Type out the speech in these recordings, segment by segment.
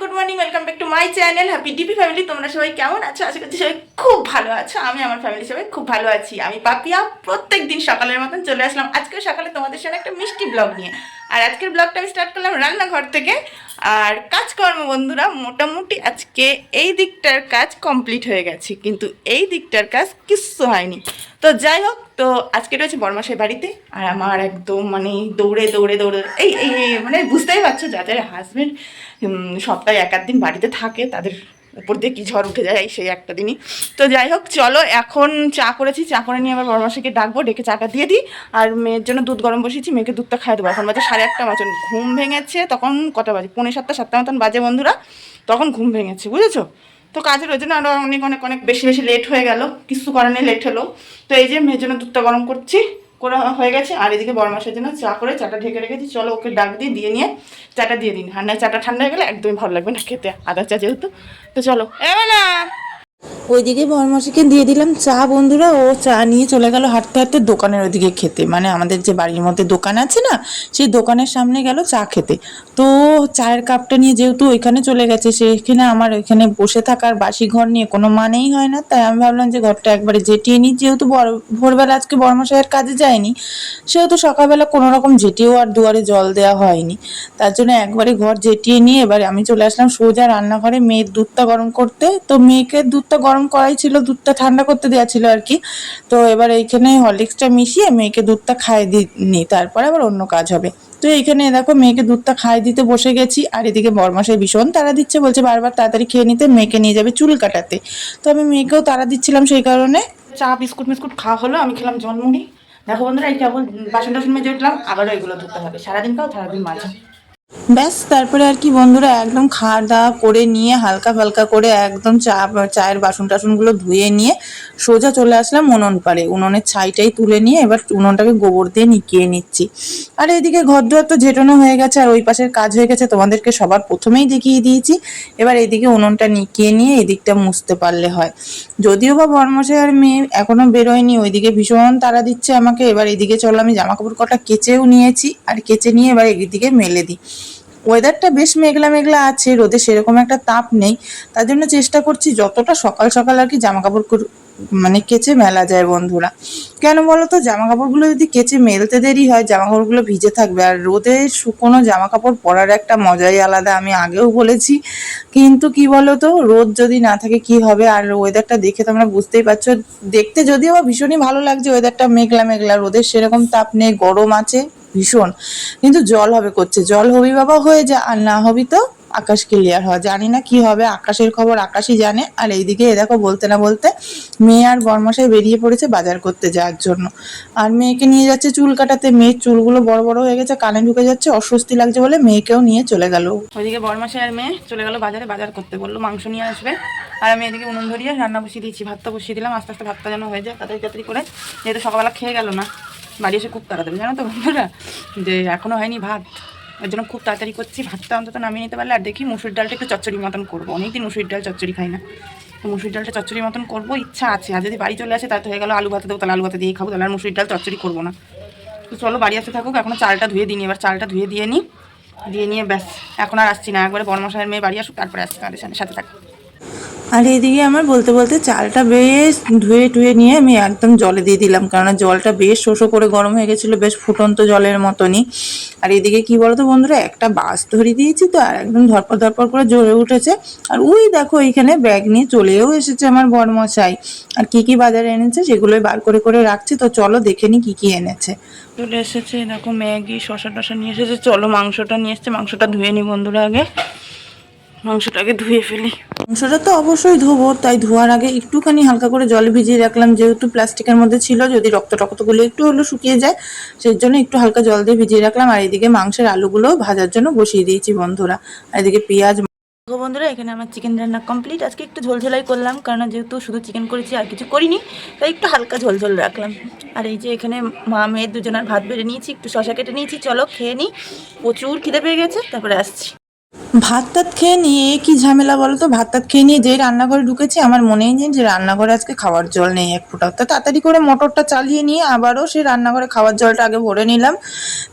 Good morning welcome back to my channel happy DP family তোমরা সবাই কেমন আছো? আশা করছি সবাই খুব ভালো আছো। আমি আমার ফ্যামিলি সবাই খুব ভালো আছি। আমি পাপিয়া প্রত্যেক দিন সকালের মতন চলে আসলাম। আজকে সকালে তোমাদের সঙ্গে একটা মিষ্টি ব্লগ নিয়ে। আর আজকের ব্লগটা আমি স্টার্ট করলাম রান্নাঘর থেকে। আর কাজকর্ম বন্ধুরা, মোটামুটি আজকে এই দিকটার কাজ কমপ্লিট হয়ে গেছে। কিন্তু এই দিকটার কাজ কিচ্ছু হয়নি। তো যাই হোক, তো আজকে রয়েছে বর্মাসের বাড়িতে, আর আমার একদম মানে দৌড়ে দৌড়ে দৌড়ে, এই এই মানে বুঝতেই পারছ, যাদের হাজবেন্ড সপ্তাহে এক দিন বাড়িতে থাকে, তাদের উপর দিয়ে কি ঝড় উঠে যায়, সেই একটা দিনই। তো যাই হোক, চলো, এখন চা করেছি, চা করে নিয়ে আবার বড়মাসিকে ডাকবো, ডেকে চাটা দিয়ে দিই, আর মেয়ের জন্য দুধ গরম বসিয়েছি, মেয়েকে দুধটা খাই দেবো। এখন বাজে সাড়ে আটটা মতন ঘুম ভেঙেছে, তখন কটা বাজে? পৌনে সাতটা সাতটা মতন বাজে বন্ধুরা, তখন ঘুম ভেঙেছে, বুঝেছ? তো কাজের ওই জন্য আরও অনেক অনেক অনেক বেশি বেশি লেট হয়ে গেল। কিছু কারণে লেট হলো। তো এই যে মেয়ের জন্য দুধটা গরম করছি, করা হয়ে গেছে। আর এদিকে বরমাসের জন্য চা করে, চাটা ঢেকে রেখেছি। চলো ওকে ডাক দিয়ে দিয়ে নিয়ে চাটা দিয়ে দিন। ঠান্ডায় চাটা ঠান্ডা হয়ে গেলে একদমই ভালো লাগবে না খেতে আদার চা যেহেতু। তো চলো। এবার না ওইদিকে বরমাসিকে দিয়ে দিলাম চা, বন্ধুরা। ও চা নিয়ে চলে গেল হাঁটতে হাঁটতে দোকানের ওইদিকে খেতে। মানে আমাদের যে বাড়ির মধ্যে দোকান আছে না, সেই দোকানের সামনে গেল চা খেতে। তো চায়ের কাপটা নিয়ে যেহেতু ওইখানে চলে গেছে, সেখানে আমার ওইখানে বসে থাকার বাসি ঘর নিয়ে কোনো মানেই হয় না। তাই আমি ভাবলাম যে ঘরটা একবারে জেটিয়ে নিই। যেহেতু বড় ভোরবেলা আজকে বর্মশাইয়ের কাজে যায়নি, সেহেতু সকালবেলা কোনো রকম জেটিয়েও আর দুয়ারে জল দেওয়া হয়নি। তার জন্য একবারে ঘর জেটিয়ে নিয়ে এবারে আমি চলে আসলাম সোজা রান্নাঘরে মেয়ের দুধটা গরম করতে। তো মেয়েকে দুধটা গরম করাই ছিল, দুধটা ঠান্ডা করতে দেওয়া ছিল আর কি। তো এবার এইখানে হরলিক্সটা মিশিয়ে মেয়েকে দুধটা খাইয়ে দিই তারপরে আবার অন্য কাজ হবে। তো এইখানে দেখো মেয়েকে দুধটা খাই দিতে বসে গেছি, আর এদিকে বরমাসে ভীষণ তারা দিচ্ছে, বলছে বারবার তাড়াতাড়ি খেয়ে নিতে, মেয়েকে নিয়ে যাবে চুল কাটাতে। তো আমি মেয়েকেও তারা দিচ্ছিলাম সেই কারণে। চা, বিস্কুট মিস্কুট খাওয়া হলো, আমি খেলাম জন্মুড়ি দেখো বন্ধুরা, এই কেবল বাসন টাসন মেজে উঠলাম, আবারও এগুলো ধুতে হবে। সারাদিন খাও, সারাদিন মাঝে ব্যাস, তারপরে আর কি বন্ধুরা, একদম খাওয়া দাওয়া করে নিয়ে, হালকা ফালকা করে একদম চা, চায়ের বাসন টাসনগুলো ধুয়ে নিয়ে সোজা চলে আসলাম উনুন পারে উনুনের ছাইটাই তুলে নিয়ে এবার উনুনটাকে গোবর দিয়ে নিকিয়ে নিচ্ছি। আর এদিকে ঘর দুয়ার তো ঝেটানো হয়ে গেছে, আর ওই পাশের কাজ হয়ে গেছে, তোমাদেরকে সবার প্রথমেই দেখিয়ে দিয়েছি। এবার এদিকে উনুনটা নিকিয়ে নিয়ে এদিকটা মুছতে পারলে হয়। যদিও বা বর্মশাই আর মেয়ে এখনও বেরোয়নি, ওইদিকে ভীষণ তারা দিচ্ছে আমাকে। এবার এদিকে চলো, আমি জামা কাপড় কটা কেচেও নিয়েছি, আর কেচে নিয়ে এবার এদিকে মেলে দিই। ওয়েদারটা বেশ মেঘলা মেঘলা আছে, রোদে সেরকম একটা তাপ নেই। তার জন্য চেষ্টা করছি যতটা সকাল সকাল আর কি জামা কাপড় মানে কেচে মেলা যায় বন্ধুরা। কেন বলো তো জামা কাপড়গুলো যদি কেচে মেলতে দেরি হয় জামা কাপড়গুলো ভিজে থাকবে। আর রোদে শুকনো জামা কাপড় পরার একটা মজাই আলাদা, আমি আগেও বলেছি। কিন্তু কি বলো তো রোদ যদি না থাকে কি হবে? আর ওয়েদারটা দেখে তোমরা বুঝতেই পারছ। দেখতে যদিও ভীষণই ভালো লাগছে ওয়েদারটা মেঘলা মেঘলা, রোদের সেরকম তাপ নেই, গরম আছে। ভীষণ। কিন্তু জল হবে করছে জল হবি বাবা হয়ে যা, আর না হবি তো আকাশ ক্লিয়ার হয় জানি না কি হবে, আকাশের খবর আকাশই জানে। আর এইদিকে এ দেখো বলতে না বলতে মেয়ে আর বরমশাই বেরিয়ে পড়েছে বাজার করতে যাওয়ার জন্য। আর মেয়েকে নিয়ে যাচ্ছে চুল কাটাতে। মেয়ের চুলগুলো বড় বড় হয়ে গেছে, কানে ঢুকে যাচ্ছে, অস্বস্তি লাগছে বলে মেয়েকেও নিয়ে চলে গেল। ওইদিকে বরমাসে আর মেয়ে চলে গেল বাজারে, বাজার করতে। বলল মাংস নিয়ে আসবে। আর আমি এদিকে উনুন ধরিয়ে রান্না বসিয়ে দিয়েছি, ভাতটা বসিয়ে দিলাম। আস্তে আস্তে ভাতটা যেন হয়ে যায় তাড়াতাড়ি তাড়াতাড়ি করে। যেহেতু সকালবেলা খেয়ে গেল না। বাড়ি এসে খুব তাড়াতাড়ি, জানো তো বন্ধুরা? যে এখনও হয়নি ভাত। ওর জন্য খুব তাড়াতাড়ি করছি। ভাতটা অন্তত নামিয়ে নিতে পারলে, আর দেখি মুসুর ডালটা একটু চচ্চড়ি মতন করব। অনেকদিন মুসুর ডাল চচ্চড়ি খাই না। তো মুসুর ডালটা চচ্চড়ি মতন করব, ইচ্ছা আছে। আর যদি বাড়ি চলে আসে তাতে হয়ে গেল আলু ভাতে দেবো, তাহলে আলু ভাতে দিয়ে খাব, তাহলে আর মুসুর ডাল চচ্চড়ি করব না। তো চলো বাড়ি আসতে থাকুক এখনও চালটা ধুয়ে দিই এবার চালটা ধুয়ে দিয়ে নিই দিয়ে নিয়ে ব্যাস, এখন আর আসছি না। একবারে বর্মশাহের মেয়ে বাড়ি আসুক, তারপরে আসছি আমাদের সাথে থাকব আর এদিকে আমার বলতে বলতে চালটা বেশ ধুয়ে টুয়ে নিয়ে আমি একদম জলে দিয়ে দিলাম। কারণ জলটা বেশ শোষো করে গরম হয়ে গেছিল, বেশ ফুটন্ত জলের মতনই। আর এদিকে কি বলতো বন্ধুরা, একটা বাস ধরিয়ে দিয়েছি তো, আর একদম ধরপর ধরপর করে জ্বলে উঠেছে। আর ওই দেখো এইখানে ব্যাগ নিয়ে চলেও এসেছে আমার বরমশাই। আর কি কি বাজারে এনেছে সেগুলোই বার করে করে রাখছি। তো চলো দেখে নি কি কি এনেছে। চলে এসেছে দেখো ম্যাগি শশা টশা নিয়ে এসেছে। চলো মাংসটা নিয়ে এসছে, মাংসটা ধুয়ে নিই বন্ধুরা আগে। মাংসটাকে ধুয়ে ফেলি। মাংসটা তো অবশ্যই ধোবো, তাই ধোয়ার আগে একটুখানি হালকা করে জলে ভিজিয়ে রাখলাম, যেহেতু প্লাস্টিকের মধ্যে ছিল, যদি রক্ত টক্তগুলো একটু হলেও শুকিয়ে যায়, সেই জন্য একটু হালকা জল দিয়ে ভিজিয়ে রাখলাম। আর এদিকে মাংসের আলুগুলো ভাজার জন্য বসিয়ে দিয়েছি বন্ধুরা। আর এদিকে পেঁয়াজ বন্ধুরা, এখানে আমার চিকেন রান্না কমপ্লিট। আজকে একটু ঝোলঝোলাই করলাম, কারণ যেহেতু শুধু চিকেন করেছি আর কিছু করিনি, তাই একটু হালকা ঝোলঝোল রাখলাম। আর এই যে এখানে মা মেয়ের দুজনের ভাত বেড়ে নিয়েছি, একটু শশা কেটে নিয়েছি, চলো খেয়ে নিই। প্রচুর খিদে পেয়ে গেছে, তারপরে আসছি। ভাত টাত খেয়ে নিয়ে, কি ঝামেলা বলো তো ভাত টাত খেয়ে নিয়ে যেই রান্নাঘরে ঢুকেছি, আমার মনেই নেই যে রান্নাঘরে আজকে খাওয়ার জল নেই এক ফোঁটাও। তো তাড়াতাড়ি করে মোটরটা চালিয়ে নিয়ে আবারও সেই রান্নাঘরে খাওয়ার জলটা আগে ভরে নিলাম।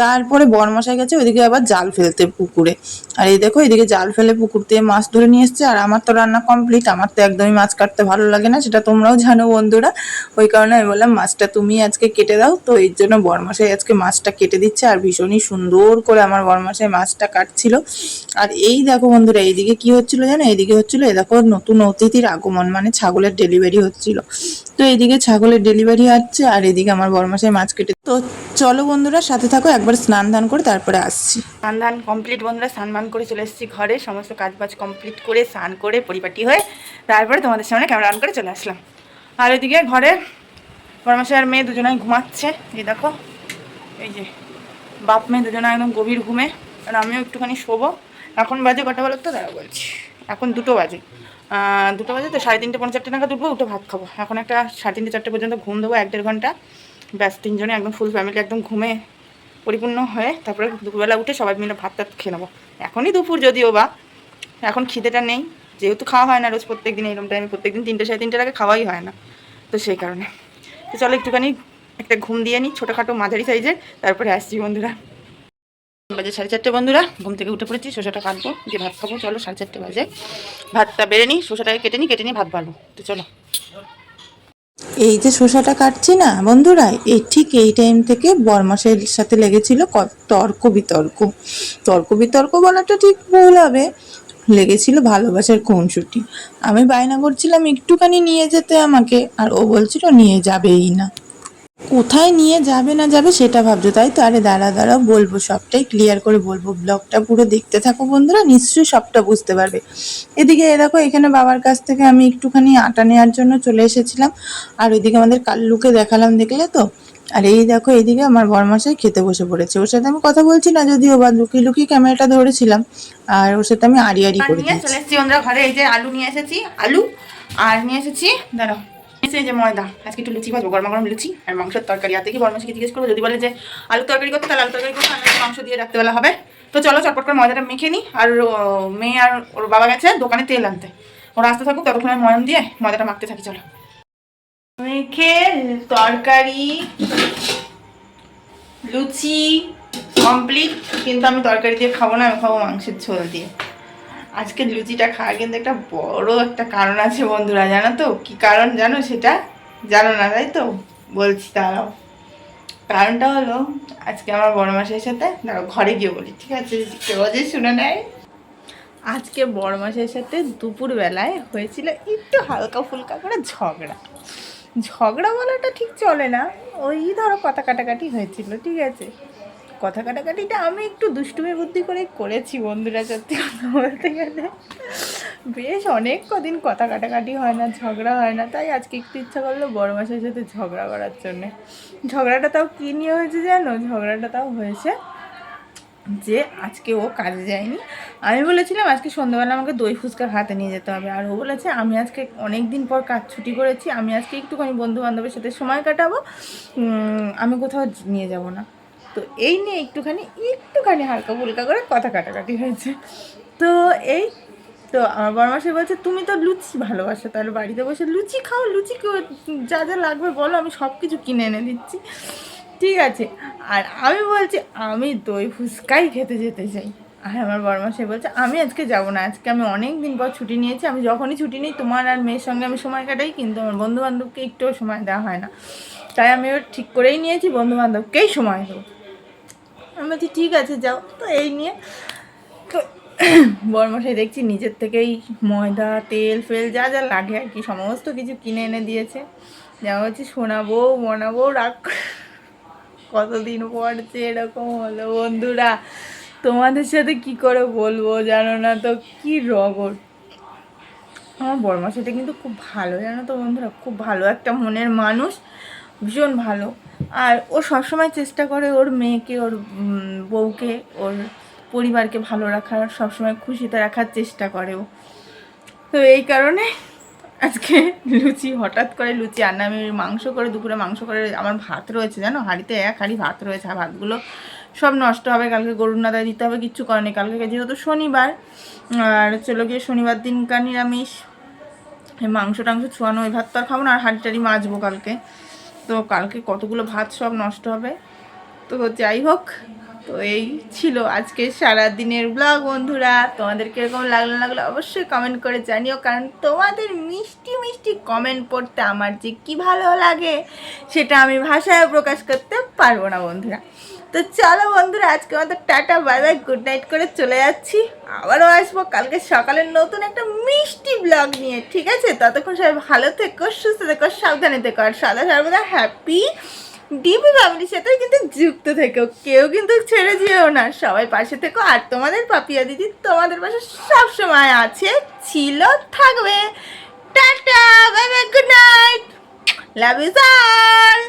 তারপরে বরমশাই গেছে, ওইদিকে আবার জাল ফেলতে পুকুরে। আর এই দেখো, এদিকে জাল ফেলে পুকুর দিয়ে মাছ ধরে নিয়ে এসছে, আর আমার তো রান্না কমপ্লিট। আমার তো একদমই মাছ কাটতে ভালো লাগে না, সেটা তোমরাও জানো বন্ধুরা। ওই কারণে আমি বললাম, মাছটা তুমি আজকে কেটে দাও। তো এর জন্য বরমাসাই আজকে মাছটা কেটে দিচ্ছে, আর ভীষণই সুন্দর করে আমার বরমাসাই মাছটা কাটছিল। আর এই দেখো বন্ধুরা, এইদিকে কি হচ্ছিল জানো? এইদিকে হচ্ছিল, এই দেখো নতুন অতিথির আগমন মানে ছাগলের ডেলিভারি হচ্ছিল। তো এইদিকে ছাগলের ডেলিভারি হচ্ছে আর এদিকে আমার বরমাসাই মাছ কেটে তো চলো বন্ধুরা, সাথে থাকো, একবার স্নান ধান করে তারপরে আসছি। স্নান ধান কমপ্লিট বন্ধুরা, স্নান মান করে চলে এসেছি ঘরে। সমস্ত কাজ বাজ কমপ্লিট করে, স্নান করে, পরিপাটি হয়ে তারপরে তোমাদের সামনে ক্যামেরা অন করে চলে আসলাম। আর ওইদিকে ঘরে পরমাশাই আর মেয়ে দুজনাই ঘুমাচ্ছে। এই দেখো, এই যে বাপ মেয়ে দুজনে একদম গভীর ঘুমে, আর আমিও একটুখানি শোবো। এখন বাজে কটা বলো তো? দাঁড়া বলছি। এখন দুটো বাজে। দুটো বাজে তো সাড়ে তিনটে পনেরো চারটে নাগাদ উঠবো, উঠে ভাত খাব। এখন একটা সাড়ে তিনটে চারটে পর্যন্ত ঘুম দেবো, এক দেড় ঘণ্টা। ব্যাস, তিনজনে একদম ফুল ফ্যামিলি একদম ঘুমে পরিপূর্ণ হয়ে তারপরে দুপুরবেলা উঠে সবাই মিলে ভাত টাত খেয়ে নেব। এখনই দুপুর যদিও বা, এখন খিদেটা নেই। যেহেতু খাওয়া হয় না রোজ প্রত্যেক দিন এরকম টাইমে প্রত্যেক দিন তিনটে সাড়ে তিনটের আগে খাওয়াই হয় না। তো সেই কারণে। তো চলো একটুখানি একটা ঘুম দিয়ে নিই ছোটোখাটো মাঝারি সাইজের তারপরে আসছি বন্ধুরা। বাজে সাড়ে চারটে বন্ধুরা, ঘুম থেকে উঠে পড়েছি, শসাটা কাটবো, দিয়ে ভাত খাব, চলো সাড়ে চারটে বাজে। ভাতটা বেড়ে নিই, শসাটাকে কেটে নিই, কেটে নিয়ে ভাত বাড়বো, তো চলো। এই যে শসাটা কাটছি না, বন্ধুরা, এই ঠিক এই টাইম থেকে বরমাসের সাথে লেগেছিল তর্ক বিতর্ক। তর্ক বিতর্ক বলাটা ঠিক ভুল হবে। লেগেছিল ভালোবাসার খুনসুটি। আমি বায়না করছিলাম, একটুখানি নিয়ে যেতে আমাকে, আর ও বলছিল নিয়ে যাবেই না। কোথায় নিয়ে যাবে না যাবে সেটা ভাবছ তাই তো? আরে দাঁড়া দাঁড়া বলব সবটাই ক্লিয়ার করে বলব। ব্লগটা পুরো দেখতে থাকো বন্ধুরা নিশ্চয়ই সবটা বুঝতে পারবে। এদিকে এ দেখো এখানে বাবার কাছ থেকে আমি একটুখানি আটা নেওয়ার জন্য চলে এসেছিলাম। আর ওইদিকে আমাদের কাল্লুকে দেখালাম দেখলে তো? আর এই দেখো এইদিকে আমার বরমাসাই খেতে বসে পড়েছে। ওর সাথে আমি কথা বলছি না যদিও বা লুকিয়ে লুকিয়ে ক্যামেরাটা ধরেছিলাম। আর ওর সাথে আমি আড়ি আড়ি করে নিয়ে চলে এসেছি ঘরে এই যে আলু নিয়ে এসেছি আলু আর নিয়ে এসেছি দাঁড়াও। এসে এই যে ময়দা। আজকে একটু লুচি ভাজবো, গরমা গরম লুচি আর মাংসের তরকারি। আর দেখি বরমাসকে জিজ্ঞেস করব, যদি বলে যে আলু তরকারি করতে, তাহলে আলু তরকারি করতে আমি মাংস দিয়ে রাখতে বেলা হবে। তো চলো চটপট করে ময়দাটা মেখে নিই আর মেয়ে আর ওর বাবা গেছে দোকানে তেল আনতে। ওরা আসতে থাকুক, ততক্ষণ আমি ময়ম দিয়ে ময়দাটা মাখতে থাকি, চলো। মেখে তরকারি, লুচি কমপ্লিট কিন্তু আমি তরকারি দিয়ে খাব না, আমি খাব মাংসের ঝোল দিয়ে। আজকে লুচিটা খাওয়ার কিন্তু একটা বড় একটা কারণ আছে বন্ধুরা, জানো তো? কি কারণ জানো সেটা? জানো না, তাই তো? বলছি, দাঁড়াও। কারণটা হলো, আজকে আমার বড় মাসের সাথে, দাঁড়াও, ঘরে গিয়ে বলি, ঠিক আছে? কেউ যে শুনে নেয়? আজকে বড় মাসের সাথে দুপুরবেলায় হয়েছিল একটু হালকা ফুলকা করে ঝগড়া। ঝগড়া বলাটা ঠিক চলে না। ওই ধরো কথা কাটাকাটি হয়েছিল, ঠিক আছে? কথা কাটাকাটিটা আমি একটু দুষ্টুমি বুদ্ধি করে করেছি বন্ধুরা, সত্যি কথা বলতে গেলে। বেশ অনেক কদিন কথা কাটাকাটি হয় না, ঝগড়া হয় না, তাই আজকে একটু ইচ্ছা করল বড় মাসের সাথে ঝগড়া করার জন্যে। ঝগড়াটা তাও কী নিয়ে হয়েছে জানো? ঝগড়াটা তাও হয়েছে যে আজকে ও কাজে যায়নি। আমি বলেছিলাম আজকে সন্ধ্যাবেলা আমাকে দই ফুচকা খাতে নিয়ে যেতে হবে। আর ও বলেছে, আমি আজকে অনেক দিন পর কাজ ছুটি করেছি, আমি আজকে একটুখানি বন্ধু বান্ধবের সাথে সময় কাটাবো। আমি কোথাও নিয়ে যাব না। তো এই নিয়ে একটুখানি একটুখানি হালকা ফুলকা করে কথা কাটাকাটি হয়েছে। তো এই, তো আমার বড় মাসে বলছে, তুমি তো লুচি ভালোবাসো, তাহলে বাড়িতে বসে লুচি খাও, লুচি যা যা লাগবে বলো, আমি সব কিছু কিনে এনে দিচ্ছি। ঠিক আছে, আর আমি বলছি, আমি দই ফুচকাই খেতে যেতে চাই। আর আমার বড় মাসে বলছে, আমি আজকে যাব না, আজকে আমি অনেক দিন পর ছুটি নিয়েছি, আমি যখনই ছুটি নিই, তোমার আর মেয়ের সঙ্গে আমি সময় কাটাই, কিন্তু আমার বন্ধু বান্ধবকে একটুও সময় দেওয়া হয় না। তাই আমি ঠিক করেই নিয়েছি বন্ধু বান্ধবকেই সময় দেবো। আমি বলছি, ঠিক আছে, যাও। তো এই নিয়ে তো বরমশাই দেখছি নিজের থেকেই ময়দা, তেল, ফেল, যা যা লাগে আর কি, সমস্ত কিছু কিনে এনে দিয়েছে। যা হচ্ছে শোনাবো মনাবো রাগ কতদিন যে এরকম হলো। বন্ধুরা, তোমাদের সাথে কি করে বলব জানো না তো? কি রগর আমার বরমাসাটা কিন্তু খুব ভালো, জানো তো বন্ধুরা? খুব ভালো একটা মনের মানুষ। ভীষণ ভালো। আর ও সবসময় চেষ্টা করে ওর মেয়েকে, ওর বউকে, ওর পরিবারকে ভালো রাখার, সবসময় খুশিতে রাখার চেষ্টা করে ও। তো এই কারণে আজকে লুচি, হঠাৎ করে লুচি আর আমি মাংস করে, দুপুরে মাংস করে, আমার ভাত রয়েছে জানো? হাঁড়িতে এক হাঁড়ি ভাত রয়েছে, আর ভাতগুলো সব নষ্ট হবে। কালকে গরুর নাদায় দিতে হবে, কিচ্ছু করেনি কালকে যেহেতু শনিবার, আর চলো গিয়ে শনিবার দিনকার নিরামিষ। মাংস টাংস ছোয়ানো, ওই ভাত তো আর খাব না, আর হাঁড়ি টাড়ি মাজবো কালকে। তো কালকে কতগুলো ভাত সব নষ্ট হবে? তো যাই হোক, তো এই ছিল আজকে সারা দিনের ব্লগ বন্ধুরা। তোমাদের কীরকম লাগল লাগল অবশ্যই কমেন্ট করে জানিও, কারণ তোমাদের মিষ্টি মিষ্টি কমেন্ট পড়তে আমার যে কী ভালো লাগে, সেটা আমি ভাষায় প্রকাশ করতে পারব না বন্ধুরা। তো চলো বন্ধুরা, আজকে আমাদের tata, bye bye good night করে চলে যাচ্ছি। আবারও আসব কালকে সকালে নতুন একটা মিষ্টি ব্লগ নিয়ে, ঠিক আছে? ততক্ষণ সবাই ভালো থেকো, সুস্থ থেকো, সাবধানে থেকো, আর সদা সর্বদা হ্যাপি ডিবি ফ্যামিলির সাথে কিন্তু যুক্ত থেকো। কেউ কিন্তু ছেড়ে যেও না। সবাই পাশে থেকো, আর তোমাদের পাপিয়া দিদি তোমাদের পাশে সব সময় আছে, ছিল, থাকবে। Tata, bye bye good night love you all